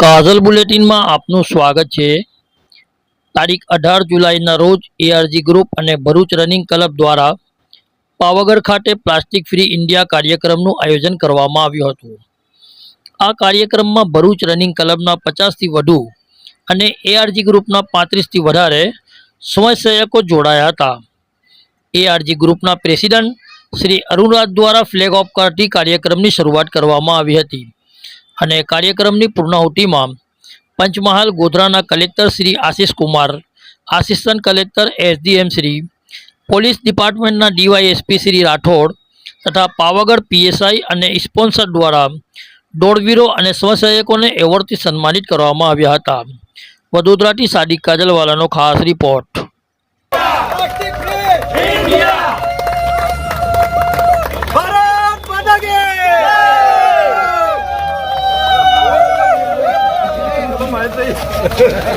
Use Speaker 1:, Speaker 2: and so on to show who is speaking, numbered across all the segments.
Speaker 1: કાજલ બુલેટિનમાં આપનું સ્વાગત છે. તારીખ અઢાર જુલાઈના રોજ એઆરજી ગ્રુપ અને ભરૂચ રનિંગ ક્લબ દ્વારા પાવાગઢ ખાતે પ્લાસ્ટિક ફ્રી ઇન્ડિયા કાર્યક્રમનું આયોજન કરવામાં આવ્યું હતું. આ કાર્યક્રમમાં ભરૂચ રનિંગ ક્લબના પચાસથી વધુ અને એઆરજી ગ્રુપના પાંત્રીસથી વધારે સ્વયંસેવકો જોડાયા હતા. એઆરજી ગ્રુપના પ્રેસિડન્ટ શ્રી અરુણરાજ દ્વારા ફ્લેગ ઓફ કરતી કાર્યક્રમની શરૂઆત કરવામાં આવી હતી. અને કાર્યક્રમની પૂર્ણાહુતિમાં Panchmahal ગોધરાના collector Shri Ashish Kumar, assistant collector SDM Shri, police ડિપાર્ટમેન્ટના DYSP Shri Rathod તથા પાવાગઢ પીએસઆઈ અને સ્પોન્સર દ્વારા દોડવીરો અને સ્વસહાયકોને એવોર્ડથી સન્માનિત કરવામાં આવ્યા હતા. વડોદરાથી સાદિક કાજલવાલાનો ખાસ રિપોર્ટ.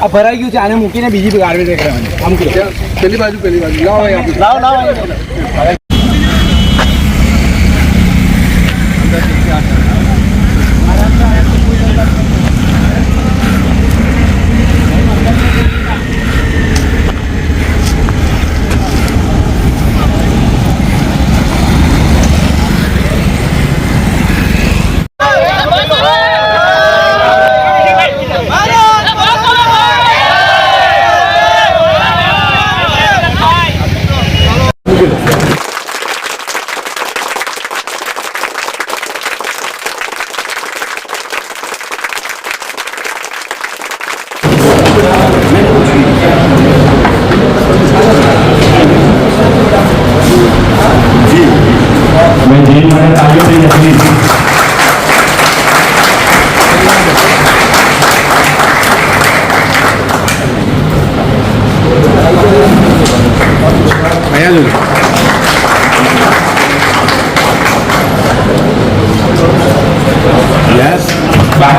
Speaker 2: આ ભરાઈ ગયું છે આને મૂકીને બીજી ગાર્બેજ કરવાની આમ કે
Speaker 3: પેલી બાજુ પેલી બાજુ. લાવો
Speaker 2: લાવો લાવો
Speaker 4: मैं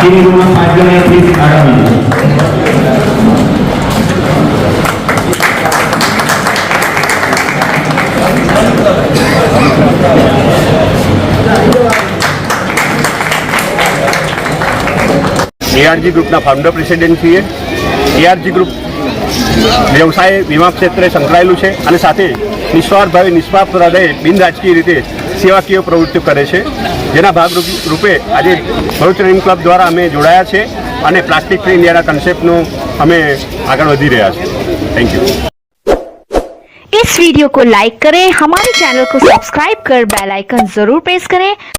Speaker 4: બાકીની રૂમમાં પાંચ જણા પ્લીઝ આગામી
Speaker 5: એઆરજી ગ્રુપના ફાઉન્ડર પ્રેસિડેન્ટ છીએ. એઆરજી ગ્રુપ વ્યવસાય, વીમા ક્ષેત્રે સંકળાયેલું છે અને સાથે નિસ્વાર્થ ભાવે નિસ્વાર્થ બિન રાજકીય રીતે સેવાકીય પ્રવૃત્તિઓ કરે છે જેના ભાગ રૂપે આજે ભરૂચ રનિંગ ક્લબ દ્વારા અમે જોડાયા છે અને પ્લાસ્ટિક ફ્રી ઇન્ડિયાના કન્સેપ્ટનું અમે આગળ વધી રહ્યા છીએ થેન્ક યુ
Speaker 6: इस वीडियो को लाइक करें हमारे चैनल को सब्सक्राइब कर बेल आइकन जरूर प्रेस करें